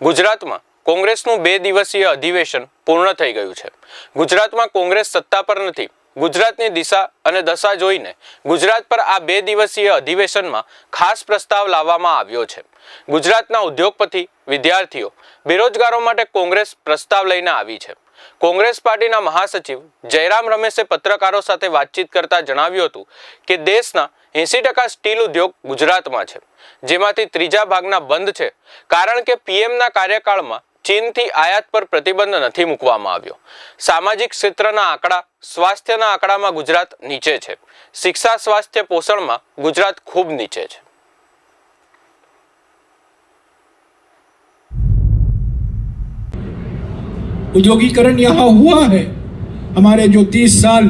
ગુજરાતમાં કોંગ્રેસનું બે દિવસીય અધિવેશન પૂર્ણ થઈ ગયું છે. ગુજરાતમાં કોંગ્રેસ સત્તા પર નથી ગુજરાતની દિશા અને દશા જોઈને ગુજરાત પર આ બે દિવસીય અધિવેશનમાં ખાસ પ્રસ્તાવ લાવવામાં આવ્યો છે. ગુજરાતના ઉદ્યોગપતિ, વિદ્યાર્થીઓ, બેરોજગારો માટે કોંગ્રેસ પ્રસ્તાવ લઈને આવી છે. કોંગ્રેસ પાર્ટીના મહાસચિવ જયરામ રમેશે પત્રકારો સાથે વાતચીત કરતા જણાવ્યું હતું કે દેશના એંસી ટકા સ્ટીલ ઉદ્યોગ ગુજરાતમાં છે, જેમાંથી ત્રીજા ભાગના બંધ છે. કારણ કે પીએમના કાર્યકાળમાં ચીનથી આયાત પર પ્રતિબંધ નથી મૂકવામાં આવ્યો સામાજિક ક્ષેત્રના આંકડા સ્વાસ્થ્યના આંકડામાં ગુજરાત નીચે છે શિક્ષા સ્વાસ્થ્ય પોષણમાં ગુજરાત ખૂબ નીચે છે उद्योगीकरण यहाँ हुआ है हमारे जो तीस साल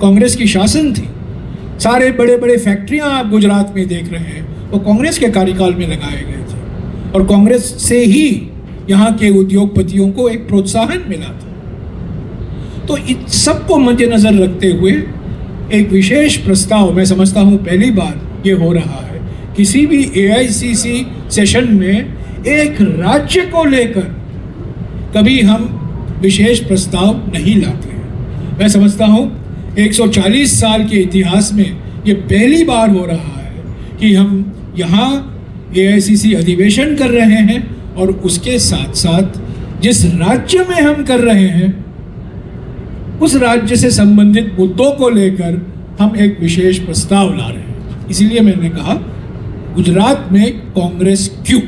कांग्रेस की शासन थी सारे बड़े बड़े फैक्ट्रियां आप गुजरात में देख रहे हैं वो कांग्रेस के कार्यकाल में लगाए गए थे और कांग्रेस से ही यहाँ के उद्योगपतियों को एक प्रोत्साहन मिला था। तो इन सबको मद्देनजर रखते हुए एक विशेष प्रस्ताव, मैं समझता हूँ पहली बार ये हो रहा है किसी भी एआईसीसी सेशन में एक राज्य को लेकर कभी हम विशेष प्रस्ताव नहीं लाते हैं। मैं समझता हूँ 140 साल के इतिहास में ये पहली बार हो रहा है कि हम यहाँ एआईसीसी अधिवेशन कर रहे हैं। और उसके साथ साथ जिस राज्य में हम कर रहे हैं, उस राज्य से संबंधित मुद्दों को लेकर हम एक विशेष प्रस्ताव ला रहे हैं। इसलिए मैंने कहा, गुजरात में कांग्रेस क्यों?